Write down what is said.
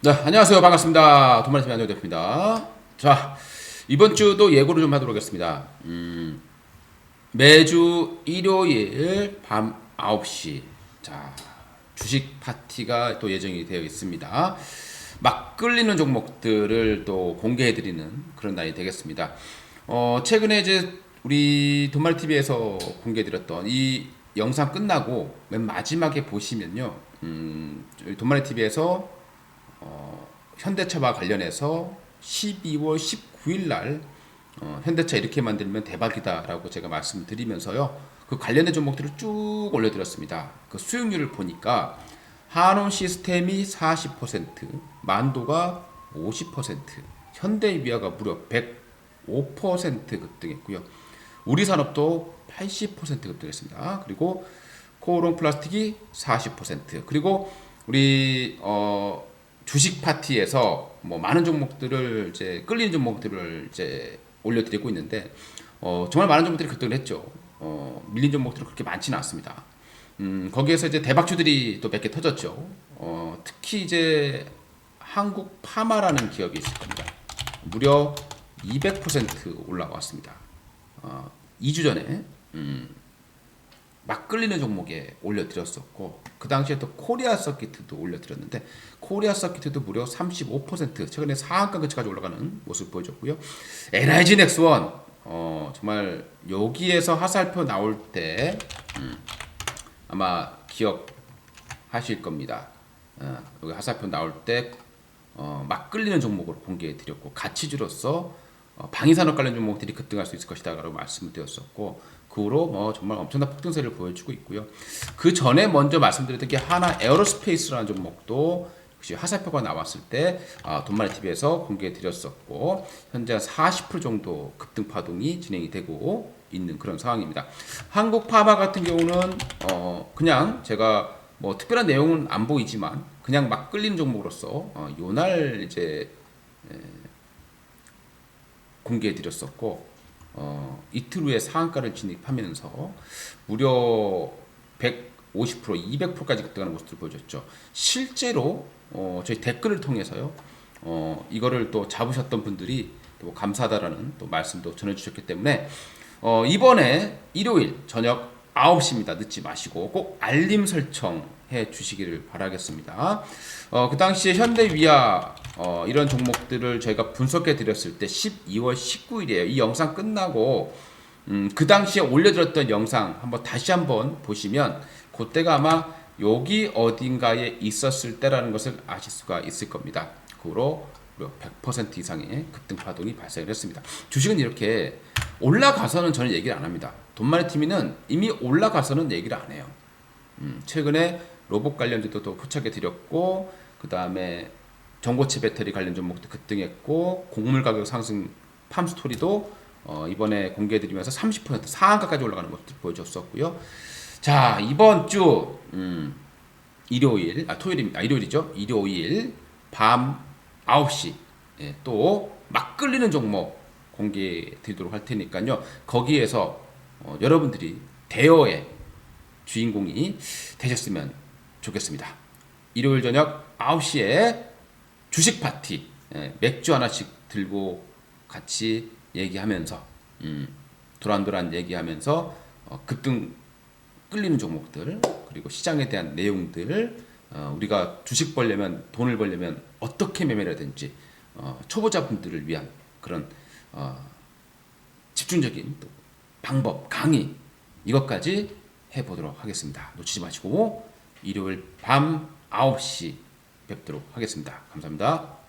네, 안녕하세요. 반갑습니다. 도마리팀 안녕 대표입니다. 자, 이번 주도 예고를 좀 하도록 하겠습니다. 음, 매주 일요일 밤 9시. 자, 주식 파티가 또 예정이 되어 있습니다. 막 끌리는 종목들을 또 공개해드리는 그런 날이 되겠습니다. 어, 최근에 이제 우리 돈말TV에서 공개해드렸던 이 영상 끝나고 맨 마지막에 보시면요. 음, 돈말TV에서 어, 현대차와 관련해서 12월 19일 날 어, 현대차 이렇게 만들면 대박이다라고 제가 말씀드리면서요. 그 관련된 종목들을 쭉 올려드렸습니다. 그 수익률을 보니까 한원 시스템이 40%, 만도가 50%, 현대위아가 무려 105% 급등했고요. 우리 산업도 80% 급등했습니다. 그리고 코오롱 플라스틱이 40%, 그리고 우리 어 주식 파티에서 뭐 많은 종목들을 이제 끌리는 종목들을 이제 올려드리고 있는데 어, 정말 많은 종목들이 급등을 했죠. 어, 밀린 종목들은 그렇게 많지는 않습니다. 음, 거기에서 이제 대박주들이 또 몇 개 터졌죠. 어, 특히 이제 한국 파마라는 기업이 있을 겁니다. 무려 200% 올라왔습니다. 어, 2주 전에 음, 막 끌리는 종목에 올려드렸었고 그 당시에 또 코리아 서킷도 올려드렸는데 코리아 서킷도 무려 35% 최근에 상한가 근처까지 올라가는 모습 보여줬고요. NIG 넥스원 어, 정말 여기에서 화살표 나올 때 음, 아마 기억하실 겁니다. 어, 여기 화살표 나올 때 어, 막 끌리는 종목으로 공개해 드렸고 가치주로서 어, 방위산업 관련 종목들이 급등할 수 있을 것이다 라고 말씀을 드렸었고 그 후로 뭐 정말 엄청난 폭등세를 보여주고 있고요. 그 전에 먼저 말씀드렸던 게 하나 에어로스페이스라는 종목도 역시 화살표가 나왔을 때 아, 돈마리 TV에서 공개해 드렸었고 현재 한40% 정도 급등 파동이 진행이 되고 있는 그런 상황입니다. 한국 파마 같은 경우는 어 그냥 제가 뭐 특별한 내용은 안 보이지만 그냥 막 끌리는 종목으로서 어, 요날 이제 공개해 드렸었고 어, 이틀 후에 상한가를 진입하면서 무려 150% 200%까지 급등하는 모습을 보여줬죠. 실제로 어, 저희 댓글을 통해서요. 어, 이거를 또 잡으셨던 분들이 또 감사하다라는 또 말씀도 전해주셨기 때문에 어, 이번에 일요일 저녁 9시입니다. 늦지 마시고 꼭 알림 설정 해 주시기를 바라겠습니다. 어, 그 당시에 현대위아 어, 이런 종목들을 저희가 분석해 드렸을 때 12월 19일이에요. 이 영상 끝나고 음, 그 당시에 올려드렸던 영상 한번 다시 한번 보시면 그때가 아마 여기 어딘가에 있었을 때라는 것을 아실 수가 있을 겁니다. 그 무려 100% 이상의 급등 파동이 발생을 했습니다. 주식은 이렇게 올라가서는 저는 얘기를 안 합니다. 돈마리 TV는 이미 올라가서는 얘기를 안 해요. 음, 최근에 로봇 관련주도 또 포착해 드렸고 그 다음에 전고체 배터리 관련 종목도 급등했고 곡물 가격 상승 팜 스토리도 어, 이번에 공개해드리면서 30% 상한가까지 올라가는 것들 보여줬었고요. 자 이번 주 음, 일요일 아 토요일입니다. 아, 일요일이죠. 일요일 밤 9시 예, 또막 끌리는 종목 공개해 드리도록 할 테니까요. 거기에서 어, 여러분들이 대여의 주인공이 되셨으면 좋겠습니다. 일요일 저녁 9시에 주식 파티 예, 맥주 하나씩 들고 같이 얘기하면서 음, 도란도란 얘기하면서 어, 급등 끌리는 종목들 그리고 시장에 대한 내용들 어, 우리가 주식 벌려면 돈을 벌려면 어떻게 매매를 하든지 어, 초보자분들을 위한 그런 어, 집중적인 또 방법 강의 이것까지 해보도록 하겠습니다. 놓치지 마시고 일요일 밤 9시 뵙도록 하겠습니다. 감사합니다.